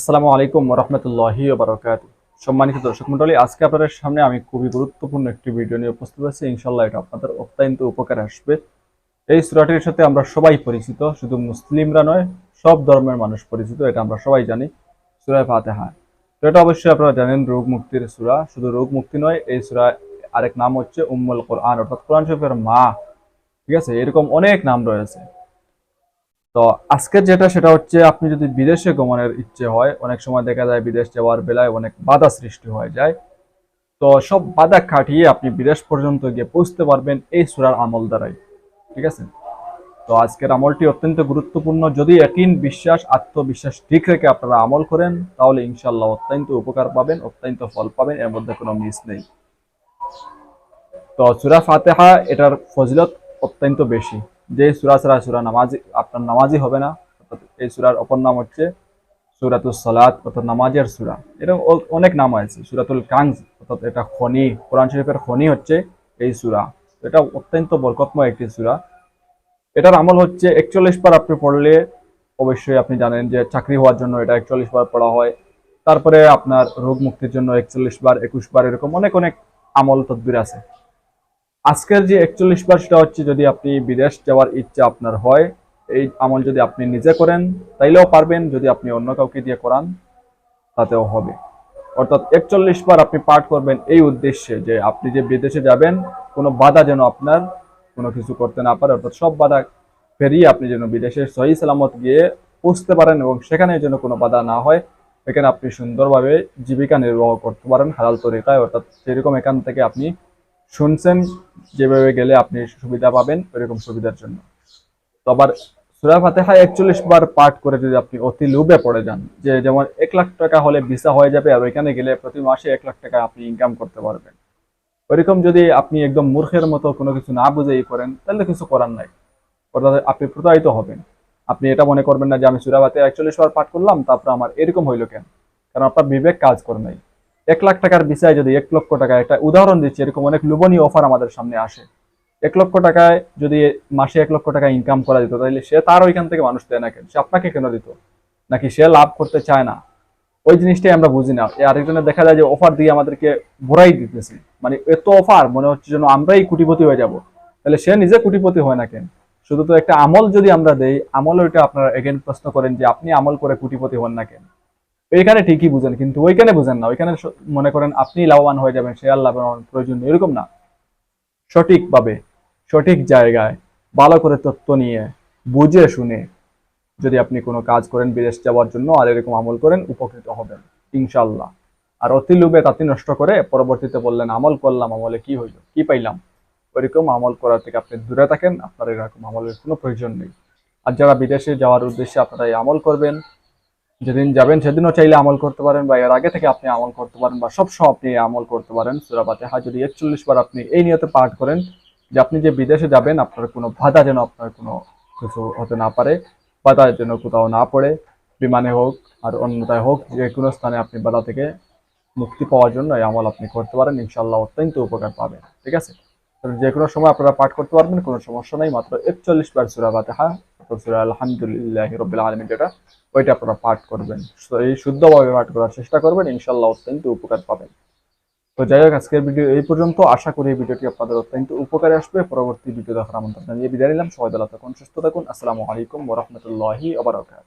আসসালামু আলাইকুম রহমতুল্লাহি বারকাত। সম্মানিত দর্শক মন্ডলী আজকে আপনাদের সামনে আমি খুবই গুরুত্বপূর্ণ একটি ভিডিও নিয়ে উপস্থিত আছি ইনশাল্লাহ এটা আপনাদের অত্যন্ত উপকারে আসবে। এই সুরাটির সাথে আমরা সবাই পরিচিত, শুধু মুসলিমরা নয়, সব ধর্মের মানুষ পরিচিত, এটা আমরা সবাই জানি সুরায় ফাতেহা। তো এটা অবশ্যই আপনারা জানেন, রোগ মুক্তির সুরা। শুধু রোগ মুক্তি নয়, এই সুরা আরেক নাম হচ্ছে উম্মুল কোরআন, অর্থাৎ কোরআন শরীফের মা। ঠিক আছে? এরকম অনেক নাম রয়েছে। তো আজকের যেটা, সেটা হচ্ছে আপনি যদি বিদেশে গমনের ইচ্ছে হয়, অনেক সময় দেখা যায় বিদেশ যাওয়ার বেলায় অনেক বাধা সৃষ্টি হয়ে যায়। তো সব বাধা কাটিয়ে আপনি বিদেশ পর্যন্ত গিয়ে পৌঁছতে পারবেন এই সুরার আমল দ্বারাই। ঠিক আছে? তো আজকের আমলটি অত্যন্ত গুরুত্বপূর্ণ। যদি একইন বিশ্বাস, আত্মবিশ্বাস ঠিক রেখে আপনারা আমল করেন, তাহলে ইনশাল্লাহ অত্যন্ত উপকার পাবেন, অত্যন্ত ফল পাবেন, এর মধ্যে কোনো মিস নেই। তো সুরা ফাতেহা, এটার ফজিলত অত্যন্ত বেশি। যে সুরা ছাড়া সুরা নামাজি, আপনার নামাজি হবে না এই সুরার অপর নাম হচ্ছে সুরাতুল সালাত, অর্থাৎ নামাজের সুরা। এরকম অনেক নাম আছে, সুরাতুল কাংজ, অর্থাৎ এটা খনি, কোরআন শরীফের খনি হচ্ছে এই সুরা। এটা অত্যন্ত বরকতময় একটি সুরা। এটার আমল হচ্ছে একচল্লিশ বার আপনি পড়লে অবশ্যই আপনি জানেন যে চাকরি হওয়ার জন্য এটা একচল্লিশ বার পড়া হয়। তারপরে আপনার রোগ মুক্তির জন্য একচল্লিশ বার, একুশ বার এরকম অনেক অনেক আমল তদবির আছে। আজকের যে একচল্লিশ বার সেটা হচ্ছে যদি আপনি বিদেশ যাওয়ার ইচ্ছা আপনার হয়, এই আমল যদি আপনি নিজে করেন, তাইলেও পারবেন যদি আপনি অন্য কাউকে দিয়ে করান, তাতেও হবে। অর্থাৎ একচল্লিশ বার আপনি পাঠ করবেন এই উদ্দেশ্যে যে আপনি যে বিদেশে যাবেন, কোনো বাধা যেন আপনার কোনো কিছু করতে না পারে, অর্থাৎ সব বাধা পেরিয়ে আপনি যেন বিদেশে সহি সালামত গিয়ে পৌঁছতে পারেন এবং সেখানে যেন কোনো বাধা না হয়, এখানে আপনি সুন্দরভাবে জীবিকা নির্বাহ করতে পারেন হালাল তরিকায়। অর্থাৎ সেরকম এখান থেকে আপনি শুনছেন, যেভাবে গেলে আপনি সুবিধা পাবেন ওইরকম সুবিধার জন্য। তো আবার সুরা ফাতেহা একচল্লিশ বার পাঠ করে যদি আপনি অতি লোভে পড়ে যান, যে যেমন এক লাখ টাকা হলে ভিসা হয়ে যাবে আর ওইখানে গেলে প্রতি মাসে এক লাখ টাকা আপনি ইনকাম করতে পারবেন। ওইরকম যদি আপনি একদম মূর্খের মতো কোনো কিছু না বুঝেই করেন, তাহলে কিছু করার নাই। অর্থাৎ আপনি প্রতারিত হবেন। আপনি এটা মনে করবেন না যে আমি সুরাবাতে একচল্লিশ বার পাঠ করলাম, তারপর আমার এরকম হইল কেন? কারণ আপনার বিবেক কাজ করে নাই। এক লাখ টাকার বিষয়ে যদি এক লক্ষ টাকা একটা উদাহরণ দিচ্ছি, এরকম অনেক লোভনীয় অফার আমাদের সামনে আসে। এক লক্ষ টাকায় যদি মাসে এক লক্ষ টাকা ইনকাম করা যেত, তাহলে সে তার ওইখান থেকে মানুষ দেয় না কেন? সে আপনাকে কেন দিত? নাকি সে লাভ করতে চায় না? ওই জিনিসটাই আমরা বুঝি না। আরেকজনের দেখা যায় যে অফার দিয়ে আমাদেরকে ভরাই দিতেছে। মানে এত অফার মনে হচ্ছে যেন আমরাই কোটিপতি হয়ে যাব। তাহলে সে নিজে কোটিপতি হয় না কেন? শুধু তো একটা আমল যদি আমরা দেই, আমল ওইটা আপনারা এগেন প্রশ্ন করেন যে, আপনি আমল করে কোটিপতি হন না কেন? এইখানে ঠিকই বুঝেন, কিন্তু ওইখানে বুঝেন না। ওইখানে মনে করেন আপনি লাভবান হয়ে যাবেন, সে লাভবান প্রয়োজন এরকম না। সঠিকভাবে, সঠিক জায়গায়, ভালো করে তথ্য নিয়ে, বুঝে শুনে যদি আপনি কোনো কাজ করেন, বিদেশ যাওয়ার জন্য, আর এরকম আমল করেন, উপকৃত হবেন ইনশাল্লাহ আর অতি লোভে তাতি নষ্ট করে পরবর্তীতে বললেন, আমল করলাম, আমলে কি হইল? কি পাইলাম? ওইরকম আমল করার থেকে আপনি দূরে থাকেন, আপনার এরকম আমলের কোনো প্রয়োজন নেই। আর যারা বিদেশে যাওয়ার উদ্দেশ্যে আপনারা এই আমল করবেন যেদিন যাবেন সেদিনও চাইলে আমল করতে পারেন বা এর আগে থেকে আপনি আমল করতে পারেন বা সব সময় আপনি আমল করতে পারেন। সুরাবাতে হা যদি একচল্লিশ বার আপনি এই নিয়তে পাঠ করেন যে আপনি যে বিদেশে যাবেন, আপনার কোনো বাধা যেন আপনার কোনো কিছু হতে না পারে, বাধা যেন কোথাও না পড়ে, বিমানে হোক আর অন্যতায় হোক, যে কোনো স্থানে আপনি বাধা থেকে মুক্তি পাওয়ার জন্য এই আমল আপনি করতে পারেন। ইনশাল্লাহ অত্যন্ত উপকার পাবেন। ঠিক আছে? যে কোনো সময় আপনারা পাঠ করতে পারবেন, কোনো সমস্যা নাই। মাত্র একচল্লিশ বার সুরা বাতেহা আলহামদুলিল্লাহ রবিল আলমিন যেটা, ওইটা আপনারা পাঠ করবেন। এই শুদ্ধভাবে পাঠ করার চেষ্টা করবেন ইনশাল্লাহ অত্যন্ত উপকার পাবেন। তো যাই হোক, আজকের ভিডিও এই পর্যন্ত। আশা করি এই ভিডিওটি আপনাদের অত্যন্ত উপকারে আসবে। পরবর্তী ভিডিও দেখার আমন্ত্রণ জানিয়ে বিদায় নিলাম। সবাই ভালো থাকুন, সুস্থ থাকুন। আসসালামু আলাইকুম ওরহমতুল্লাহি আবরাকাত